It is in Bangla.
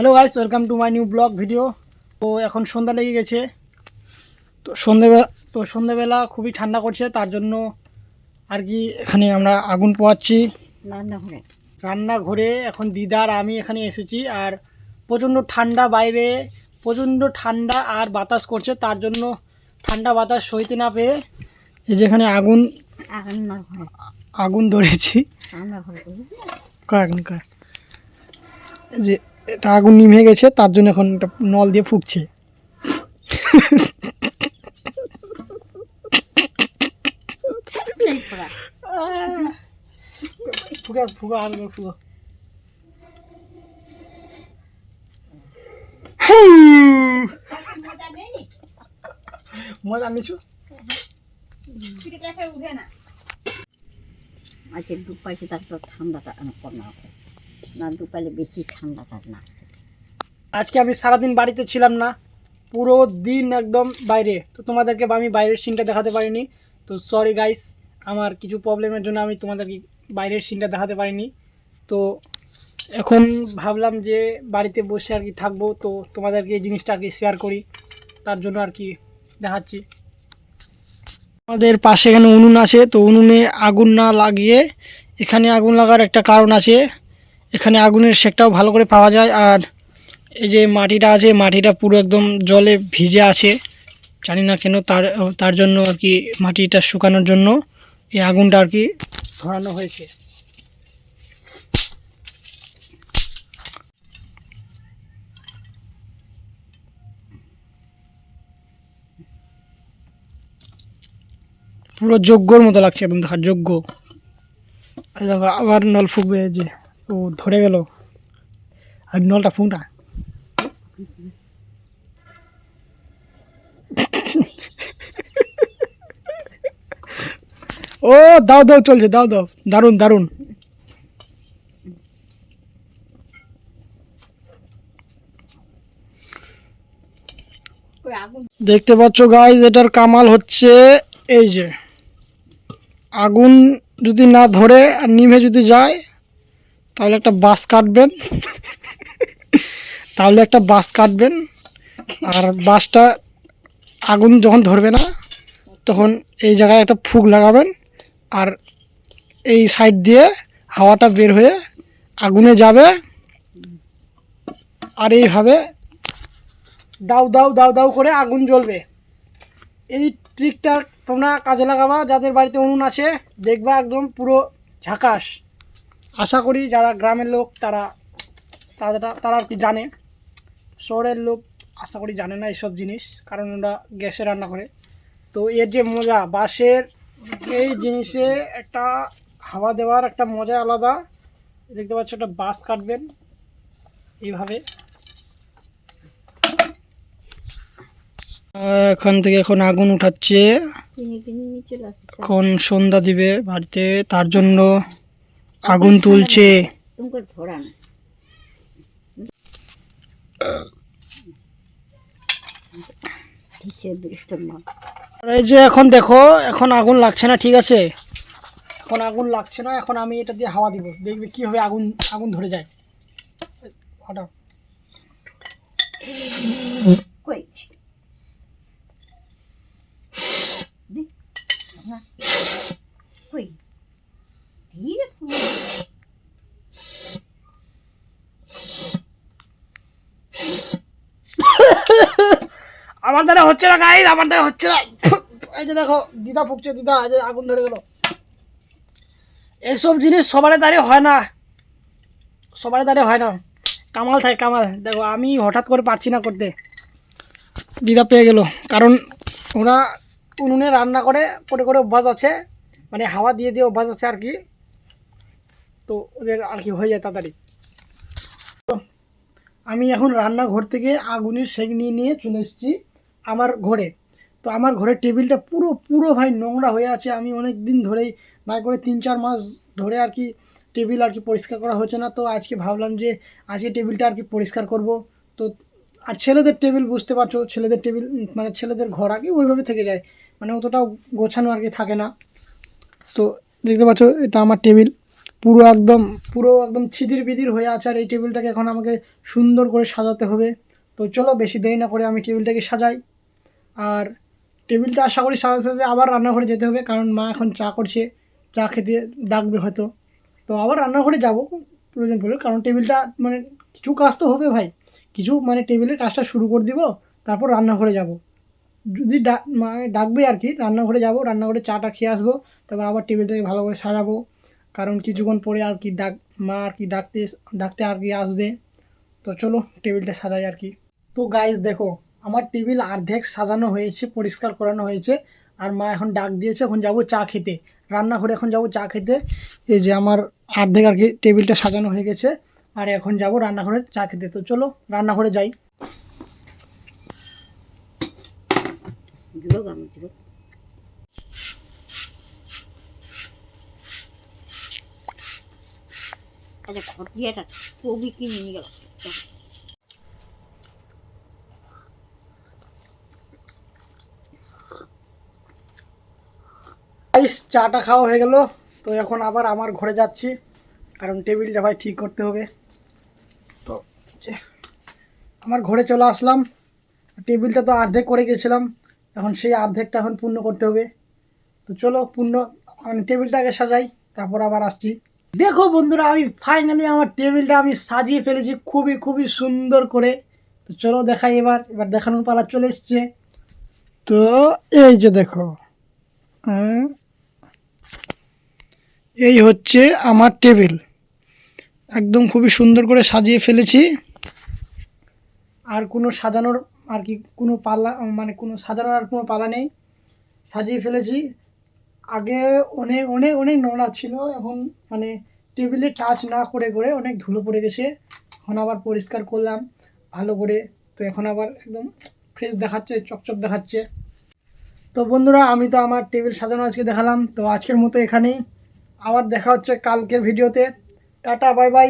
Hello guys welcome to my new blog video তো এখন সন্ধ্যা লেগে গেছে। তো সন্ধ্যেবেলা তো সন্ধ্যেবেলা খুবই ঠান্ডা করছে তার জন্য আর কি এখানে আমরা আগুন পোয়াচ্ছি রান্নাঘরে। রান্নাঘরে এখন দিদার আমি এখানে এসেছি আর প্রচণ্ড ঠান্ডা বাইরে প্রচণ্ড ঠান্ডা আর বাতাস করছে তার জন্য ঠান্ডা বাতাস সইতে না পেয়ে এই যেখানে আগুন আগুন ধরেছি। এই যে এটা আগুন নিভে গেছে, তার জন্য এখন এটা নল দিয়ে ফুকছে। ফুকা ফুকা দু পাইছে তার ঠান্ডাটা অনেক কম না। না দু পাইলে বেশি ঠান্ডাটা না। আজকে আমি সারাদিন বাড়িতে ছিলাম না, পুরো দিন একদম বাইরে। তো তোমাদেরকে আমি বাইরের সিনটা দেখাতে পারিনি। তো সরি গাইস আমার কিছু প্রবলেমের জন্য আমি তোমাদেরকে বাইরের সিনটা দেখাতে পারিনি। তো এখন ভাবলাম যে বাড়িতে বসে আর কি থাকব, তো তোমাদেরকে এই জিনিসটা আর কি শেয়ার করি। তার জন্য আর কি দেখাচ্ছি। আমাদের পাশে এখানে উনুন আছে, তো উনুনে আগুন না লাগিয়ে এখানে আগুন লাগার একটা কারণ আছে। এখানে আগুনের শেকটাও ভালো করে পাওয়া যায় আর এই যে মাটিটা আছে, মাটিটা পুরো একদম জলে ভিজে আছে। জানি না কেন তার তার জন্য আর কি মাটিটা শুকানোর জন্য এই আগুনটা আর কি ধরানো হয়েছে। পুরো যজ্ঞর মতো লাগছে একদম দেখার দেখো আবার নল ফুকবে যে। ও, ধরে গেল। আর নলটা ফুঁটা ও, দাও দাও, চলছে, দাও দাও। দারুণ দারুণ। দেখতে পাচ্ছ গাইজ এটার কামাল হচ্ছে এই যে। আগুন যদি না ধরে আর নিভে যদি যায় তাহলে একটা বাস কাটবেন। তাহলে একটা বাস কাটবেন। আর বাসটা আগুন যখন ধরবে না, তখন এই জায়গায় একটা ফুক লাগাবেন। আর এই সাইড দিয়ে হাওয়াটা বের হয়ে আগুনে যাবে। আর এইভাবে দাউ দাউ দাউ দাউ করে আগুন জ্বলবে। এই ট্রিকটা তোমরা কাজে লাগাবা, যাদের বাড়িতে উনুন আছে, দেখবা একদম পুরো ঝাকাস আশা করি যারা গ্রামের লোক তারা তারা তারা আর কি জানে। শহরের লোক আশা করি জানে না এইসব জিনিস কারণ ওরা গ্যাসে রান্না করে। তো এর যে মজা বাঁশের এই জিনিসে একটা হাওয়া দেওয়ার একটা মজা আলাদা। দেখতে পাচ্ছ একটা বাঁশ কাটবেন এইভাবে। এখান থেকে এখন আগুন উঠাচ্ছে। এখন সন্ধ্যা দিবে বাড়িতে তার জন্য আগুন তুলছে। এই যে এখন দেখো এখন আগুন লাগছে না ঠিক আছে? এখন আগুন লাগছে না এখন আমি এটা দিয়ে হাওয়া দিব। দেখবে কীভাবে আগুন আগুন ধরে যায়। হঠাৎ কই ধীরে ফুল। আমার দ্বারা হচ্ছে না গাইজ আমার দ্বারা হচ্ছে না। এই যে দেখো দিদা ফুকছে দিদা এই যে আগুন ধরে গেল। এইসব জিনিস সবারে দাঁড়িয়ে হয় না। সবারে দাঁড়িয়ে হয় না। কামাল থাকে কামাল। দেখো আমি হঠাৎ করে পারছি না করতে। দিদা পেয়ে গেল। কারণ ওরা উনুনে রান্না করে করে করে অভ্যাস আছে। মানে হাওয়া দিয়ে দিয়ে অভ্যাস আছে আর কি। তো ওদের আর কি হয়ে যায় তাড়াতাড়ি। আমি এখন রান্নাঘর থেকে আগুনের সেক নিয়ে নিয়ে চলে এসেছি। আমার ঘরে। তো আমার ঘরের টেবিলটা পুরো পুরো ভাই নোংরা হয়ে আছে। আমি অনেক দিন ধরেই না করে তিন, চার মাস ধরে আর কি টেবিল আর কি পরিষ্কার করা হচ্ছে না। তো আজকে ভাবলাম যে আজকে টেবিলটা আর কি পরিষ্কার করব। তো আর ছেলেদের টেবিল বুঝতে পারছ, ছেলেদের টেবিল মানে ছেলেদের ঘর আর কি ওইভাবে থেকে যায়। মানে অতটাও গোছানো আর কি থাকে না। তো দেখতে পাচ্ছ, এটা আমার টেবিল। পুরো একদম পুরো একদম ছিদির বিদির হয়ে আছে আর এই টেবিলটাকে এখন আমাকে সুন্দর করে সাজাতে হবে। তো চলো বেশি দেরি না করে আমি টেবিলটাকে সাজাই। আর টেবিলটা আশা করি সাজাতে সাজাতে আবার রান্নাঘরে যেতে হবে, কারণ মা এখন চা করছে, চা খেতে ডাকবে হয়তো। তো আবার রান্নাঘরে যাব, প্রয়োজন পড়বে কারণ টেবিলটা মানে কিছু কাজ তো হবে ভাই। কিছু মানে টেবিলের কাজটা শুরু করে দিব, তারপর রান্নাঘরে যাব। যদি মানে ডাকবে আর কি, রান্নাঘরে যাব, রান্নাঘরে চাটা খেয়ে আসব, তারপর আবার টেবিলটাকে ভালো করে সাজাবো। কারণ কিছুক্ষণ পরে আর কি ডাক, মা আর কি ডাকতে ডাকতে আর কি আসবে। তো চলো টেবিলটা সাজাই আর কি। তো গাইজ দেখো, আমার টেবিল অর্ধেক সাজানো হয়েছে, পরিষ্কার করানো হয়েছে। আর মা এখন ডাক দিয়েছে, এখন যাব চা খেতে। রান্নাঘরে এখন যাব চা খেতে। এই যে আমার অর্ধেক আর কি টেবিলটা সাজানো হয়ে গেছে। আর এখন যাব রান্নাঘরে চা খেতে। তো চলো রান্নাঘরে যাই। আচ্ছা খটিয়াটা ছবি কিনে নিয়ে গেল গাইস, চাটা খাওয়া হয়ে গেল। তো এখন আবার আমার ঘরে যাচ্ছি। কারণ টেবিলটা ভাই ঠিক করতে হবে। তো আমার ঘরে চলে আসলাম। টেবিলটা তো অর্ধেক করে গেছিলাম। এখন সেই অর্ধেকটা এখন পূর্ণ করতে হবে। তো চলো, পূর্ণ মানে টেবিলটাকে সাজাই। তারপর আবার আসছি। দেখো বন্ধুরা, আমি ফাইনালি আমার টেবিলটা আমি সাজিয়ে ফেলেছি খুবই খুবই সুন্দর করে। তো চলো দেখাই এবার। এবার দেখানোর পালা চলে এসছে। তো এই যে দেখো। হ্যাঁ এই হচ্ছে আমার টেবিল একদম খুবই সুন্দর করে সাজিয়ে ফেলেছি। আর কোনো সাজানোর আর কি কোনো পাল্লা মানে কোনো সাজানোর আর কোনো পালা নেই। সাজিয়ে ফেলেছি। আগে অনেক অনেক অনেক নোংরা ছিল। এখন মানে টেবিলে টাচ না করে করে অনেক ধুলো পড়ে গেছে। এখন আবার পরিষ্কার করলাম, ভালো করে। তো এখন আবার একদম ফ্রেশ দেখাচ্ছে, চকচক দেখাচ্ছে। তো বন্ধুরা, আমি তো আমার টেবিল সাজানো আজকে দেখালাম। তো আজকের মতো এখানেই। আবার দেখা হচ্ছে কালকের ভিডিওতে। Tata bye bye.